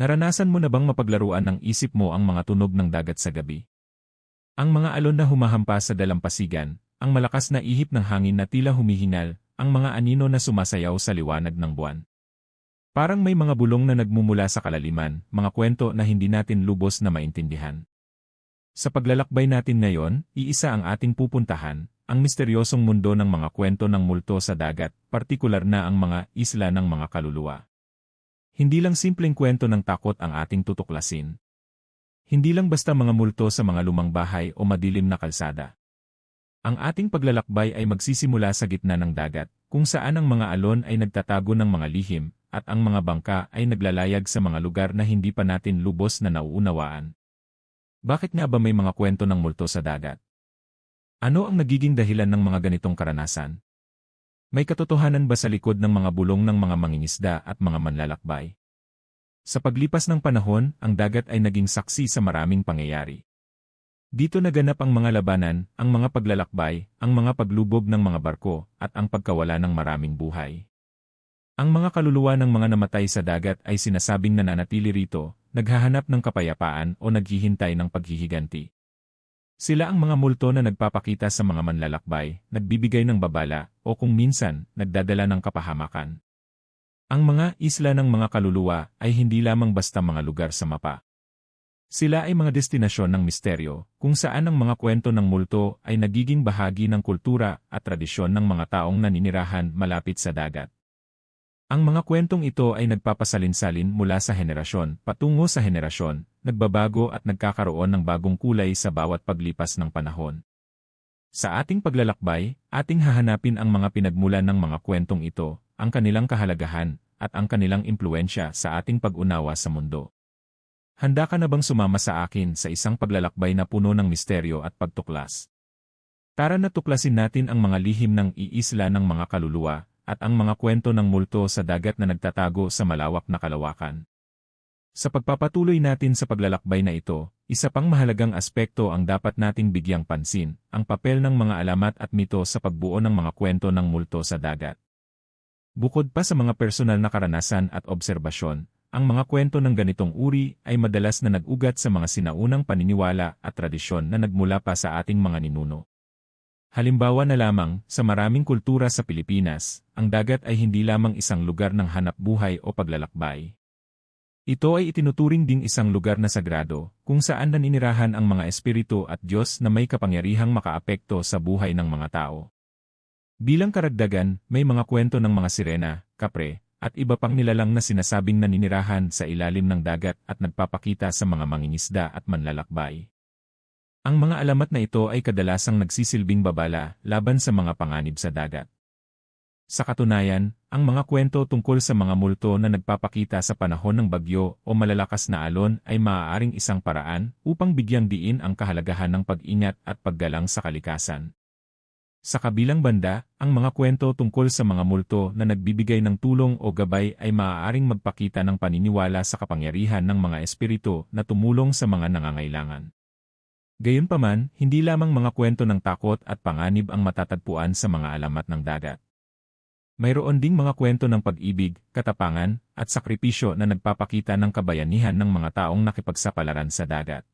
Naranasan mo na bang mapaglaruan ng isip mo ang mga tunog ng dagat sa gabi? Ang mga alon na humahampas sa dalampasigan, ang malakas na ihip ng hangin na tila humihingal, ang mga anino na sumasayaw sa liwanag ng buwan. Parang may mga bulong na nagmumula sa kalaliman, mga kwento na hindi natin lubos na maintindihan. Sa paglalakbay natin ngayon, iisa ang ating pupuntahan, ang misteryosong mundo ng mga kwento ng multo sa dagat, partikular na ang mga isla ng mga kaluluwa. Hindi lang simpleng kwento ng takot ang ating tutuklasin. Hindi lang basta mga multo sa mga lumang bahay o madilim na kalsada. Ang ating paglalakbay ay magsisimula sa gitna ng dagat, kung saan ang mga alon ay nagtatago ng mga lihim, at ang mga bangka ay naglalayag sa mga lugar na hindi pa natin lubos na nauunawaan. Bakit nga ba may mga kwento ng multo sa dagat? Ano ang nagiging dahilan ng mga ganitong karanasan? May katotohanan ba sa likod ng mga bulong ng mga mangingisda at mga manlalakbay? Sa paglipas ng panahon, ang dagat ay naging saksi sa maraming pangyayari. Dito naganap ang mga labanan, ang mga paglalakbay, ang mga paglubog ng mga barko, at ang pagkawala ng maraming buhay. Ang mga kaluluwa ng mga namatay sa dagat ay sinasabing nananatili rito, naghahanap ng kapayapaan o naghihintay ng paghihiganti. Sila ang mga multo na nagpapakita sa mga manlalakbay, nagbibigay ng babala, o kung minsan, nagdadala ng kapahamakan. Ang mga isla ng mga kaluluwa ay hindi lamang basta mga lugar sa mapa. Sila ay mga destinasyon ng misteryo, kung saan ang mga kwento ng multo ay nagiging bahagi ng kultura at tradisyon ng mga taong naninirahan malapit sa dagat. Ang mga kwentong ito ay nagpapasalin-salin mula sa henerasyon patungo sa henerasyon, nagbabago at nagkakaroon ng bagong kulay sa bawat paglipas ng panahon. Sa ating paglalakbay, ating hahanapin ang mga pinagmulan ng mga kwentong ito, ang kanilang kahalagahan, at ang kanilang impluensya sa ating pag-unawa sa mundo. Handa ka na bang sumama sa akin sa isang paglalakbay na puno ng misteryo at pagtuklas? Tara na tuklasin natin ang mga lihim ng iisla ng mga kaluluwa, at ang mga kwento ng multo sa dagat na nagtatago sa malawak na kalawakan. Sa pagpapatuloy natin sa paglalakbay na ito, isa pang mahalagang aspekto ang dapat nating bigyang pansin, ang papel ng mga alamat at mito sa pagbuo ng mga kwento ng multo sa dagat. Bukod pa sa mga personal na karanasan at obserbasyon, ang mga kwento ng ganitong uri ay madalas na nag-ugat sa mga sinaunang paniniwala at tradisyon na nagmula pa sa ating mga ninuno. Halimbawa na lamang, sa maraming kultura sa Pilipinas, ang dagat ay hindi lamang isang lugar ng hanap buhay o paglalakbay. Ito ay itinuturing ding isang lugar na sagrado, kung saan naninirahan ang mga espiritu at Diyos na may kapangyarihang makaapekto sa buhay ng mga tao. Bilang karagdagan, may mga kwento ng mga sirena, kapre, at iba pang nilalang na sinasabing naninirahan sa ilalim ng dagat at nagpapakita sa mga mangingisda at manlalakbay. Ang mga alamat na ito ay kadalasang nagsisilbing babala laban sa mga panganib sa dagat. Sa katunayan, ang mga kwento tungkol sa mga multo na nagpapakita sa panahon ng bagyo o malalakas na alon ay maaaring isang paraan upang bigyang diin ang kahalagahan ng pag-ingat at paggalang sa kalikasan. Sa kabilang banda, ang mga kwento tungkol sa mga multo na nagbibigay ng tulong o gabay ay maaaring magpakita ng paniniwala sa kapangyarihan ng mga espiritu na tumulong sa mga nangangailangan. Gayunpaman, hindi lamang mga kwento ng takot at panganib ang matatagpuan sa mga alamat ng dagat. Mayroon ding mga kwento ng pag-ibig, katapangan, at sakripisyo na nagpapakita ng kabayanihan ng mga taong nakipagsapalaran sa dagat.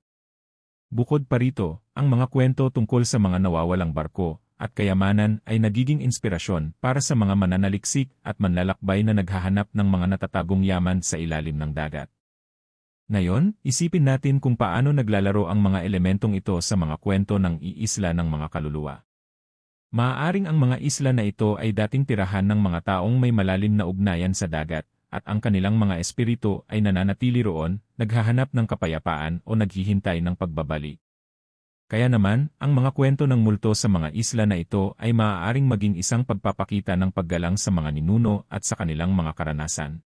Bukod pa rito, ang mga kwento tungkol sa mga nawawalang barko at kayamanan ay nagiging inspirasyon para sa mga mananaliksik at manlalakbay na naghahanap ng mga natatagong yaman sa ilalim ng dagat. Ngayon, isipin natin kung paano naglalaro ang mga elementong ito sa mga kwento ng iisla ng mga kaluluwa. Maaaring ang mga isla na ito ay dating tirahan ng mga taong may malalim na ugnayan sa dagat, at ang kanilang mga espiritu ay nananatili roon, naghahanap ng kapayapaan o naghihintay ng pagbabalik. Kaya naman, ang mga kwento ng multo sa mga isla na ito ay maaaring maging isang pagpapakita ng paggalang sa mga ninuno at sa kanilang mga karanasan.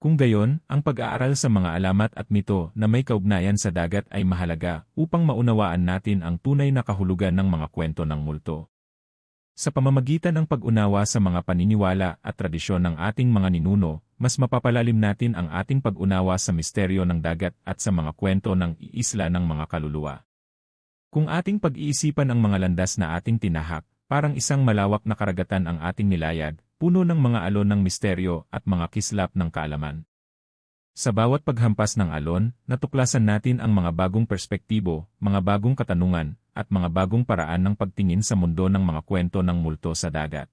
Kung gayon, ang pag-aaral sa mga alamat at mito na may kaugnayan sa dagat ay mahalaga upang maunawaan natin ang tunay na kahulugan ng mga kwento ng multo. Sa pamamagitan ng pag-unawa sa mga paniniwala at tradisyon ng ating mga ninuno, mas mapapalalim natin ang ating pag-unawa sa misteryo ng dagat at sa mga kwento ng iisla ng mga kaluluwa. Kung ating pag-iisipan ang mga landas na ating tinahak, parang isang malawak na karagatan ang ating nilayag, puno ng mga alon ng misteryo at mga kislap ng kaalaman. Sa bawat paghampas ng alon, natuklasan natin ang mga bagong perspektibo, mga bagong katanungan, at mga bagong paraan ng pagtingin sa mundo ng mga kwento ng multo sa dagat.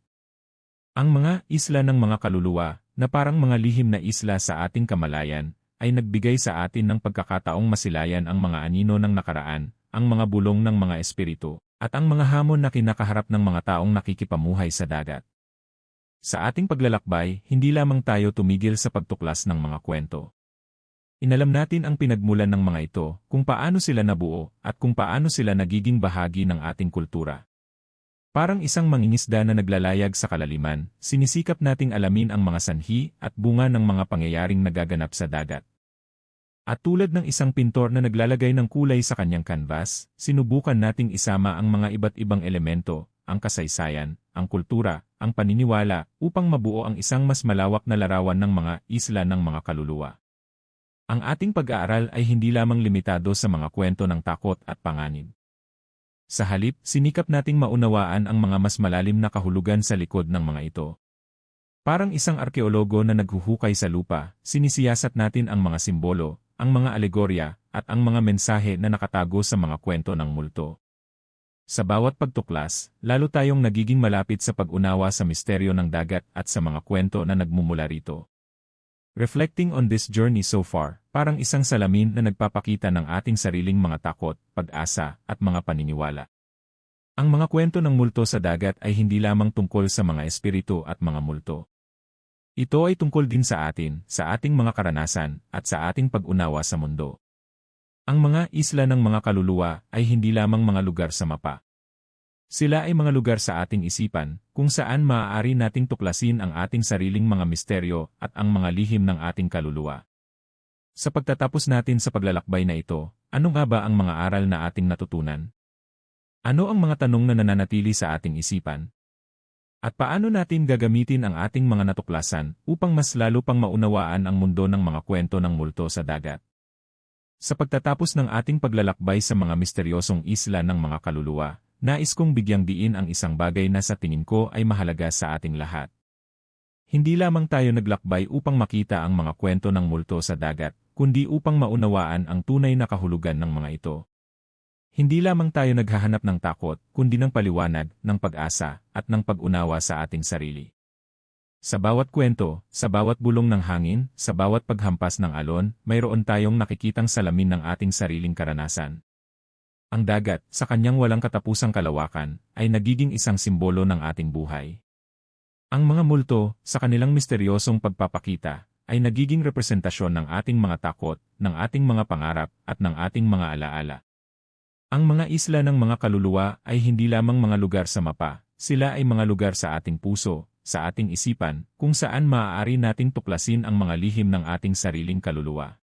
Ang mga isla ng mga kaluluwa, na parang mga lihim na isla sa ating kamalayan, ay nagbigay sa atin ng pagkakataong masilayan ang mga anino ng nakaraan, ang mga bulong ng mga espiritu, at ang mga hamon na kinakaharap ng mga taong nakikipamuhay sa dagat. Sa ating paglalakbay, hindi lamang tayo tumigil sa pagtuklas ng mga kwento. Inalam natin ang pinagmulan ng mga ito, kung paano sila nabuo, at kung paano sila nagiging bahagi ng ating kultura. Parang isang mangingisda na naglalayag sa kalaliman, sinisikap nating alamin ang mga sanhi at bunga ng mga pangyayaring nagaganap sa dagat. At tulad ng isang pintor na naglalagay ng kulay sa kanyang canvas, sinubukan nating isama ang mga iba't ibang elemento, ang kasaysayan, ang kultura, ang paniniwala, upang mabuo ang isang mas malawak na larawan ng mga isla ng mga kaluluwa. Ang ating pag-aaral ay hindi lamang limitado sa mga kwento ng takot at panganib. Sa halip, sinikap nating maunawaan ang mga mas malalim na kahulugan sa likod ng mga ito. Parang isang arkeologo na naghuhukay sa lupa, sinisiyasat natin ang mga simbolo, ang mga alegorya, at ang mga mensahe na nakatago sa mga kwento ng multo. Sa bawat pagtuklas, lalo tayong nagiging malapit sa pag-unawa sa misteryo ng dagat at sa mga kwento na nagmumula rito. Reflecting on this journey so far, parang isang salamin na nagpapakita ng ating sariling mga takot, pag-asa, at mga paniniwala. Ang mga kwento ng multo sa dagat ay hindi lamang tungkol sa mga espiritu at mga multo. Ito ay tungkol din sa atin, sa ating mga karanasan, at sa ating pag-unawa sa mundo. Ang mga isla ng mga kaluluwa ay hindi lamang mga lugar sa mapa. Sila ay mga lugar sa ating isipan, kung saan maaari nating tuklasin ang ating sariling mga misteryo at ang mga lihim ng ating kaluluwa. Sa pagtatapos natin sa paglalakbay na ito, ano nga ba ang mga aral na ating natutunan? Ano ang mga tanong na nananatili sa ating isipan? At paano natin gagamitin ang ating mga natuklasan upang mas lalo pang maunawaan ang mundo ng mga kwento ng multo sa dagat? Sa pagtatapos ng ating paglalakbay sa mga misteryosong isla ng mga kaluluwa, nais kong bigyang diin ang isang bagay na sa tingin ko ay mahalaga sa ating lahat. Hindi lamang tayo naglakbay upang makita ang mga kwento ng multo sa dagat, kundi upang maunawaan ang tunay na kahulugan ng mga ito. Hindi lamang tayo naghahanap ng takot, kundi ng paliwanag, ng pag-asa, at ng pag-unawa sa ating sarili. Sa bawat kwento, sa bawat bulong ng hangin, sa bawat paghampas ng alon, mayroon tayong nakikitang salamin ng ating sariling karanasan. Ang dagat, sa kanyang walang katapusang kalawakan, ay nagiging isang simbolo ng ating buhay. Ang mga multo, sa kanilang misteryosong pagpapakita, ay nagiging representasyon ng ating mga takot, ng ating mga pangarap, at ng ating mga alaala. Ang mga isla ng mga kaluluwa ay hindi lamang mga lugar sa mapa, sila ay mga lugar sa ating puso, sa ating isipan, kung saan maaari nating tuklasin ang mga lihim ng ating sariling kaluluwa.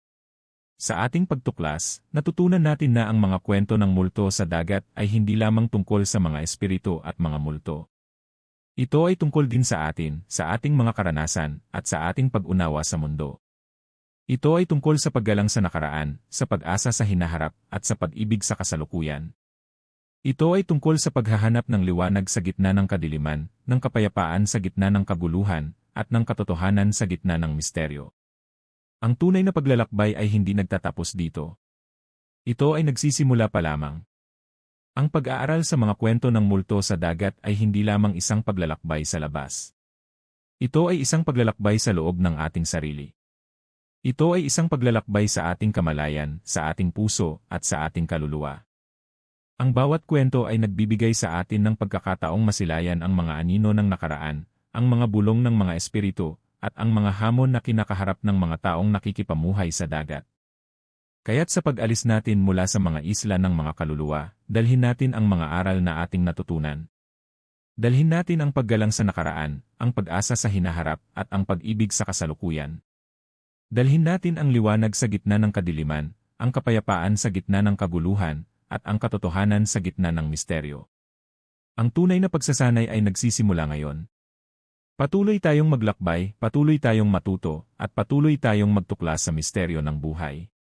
Sa ating pagtuklas, natutunan natin na ang mga kwento ng multo sa dagat ay hindi lamang tungkol sa mga espiritu at mga multo. Ito ay tungkol din sa atin, sa ating mga karanasan, at sa ating pag-unawa sa mundo. Ito ay tungkol sa paggalang sa nakaraan, sa pag-asa sa hinaharap, at sa pag-ibig sa kasalukuyan. Ito ay tungkol sa paghahanap ng liwanag sa gitna ng kadiliman, ng kapayapaan sa gitna ng kaguluhan, at ng katotohanan sa gitna ng misteryo. Ang tunay na paglalakbay ay hindi nagtatapos dito. Ito ay nagsisimula pa lamang. Ang pag-aaral sa mga kwento ng multo sa dagat ay hindi lamang isang paglalakbay sa labas. Ito ay isang paglalakbay sa loob ng ating sarili. Ito ay isang paglalakbay sa ating kamalayan, sa ating puso, at sa ating kaluluwa. Ang bawat kwento ay nagbibigay sa atin ng pagkakataong masilayan ang mga anino ng nakaraan, ang mga bulong ng mga espiritu, at ang mga hamon na kinakaharap ng mga taong nakikipamuhay sa dagat. Kaya't sa pag-alis natin mula sa mga isla ng mga kaluluwa, dalhin natin ang mga aral na ating natutunan. Dalhin natin ang paggalang sa nakaraan, ang pag-asa sa hinaharap, at ang pag-ibig sa kasalukuyan. Dalhin natin ang liwanag sa gitna ng kadiliman, ang kapayapaan sa gitna ng kaguluhan, at ang katotohanan sa gitna ng misteryo. Ang tunay na pagsasanay ay nagsisimula ngayon. Patuloy tayong maglakbay, patuloy tayong matuto, at patuloy tayong magtuklas sa misteryo ng buhay.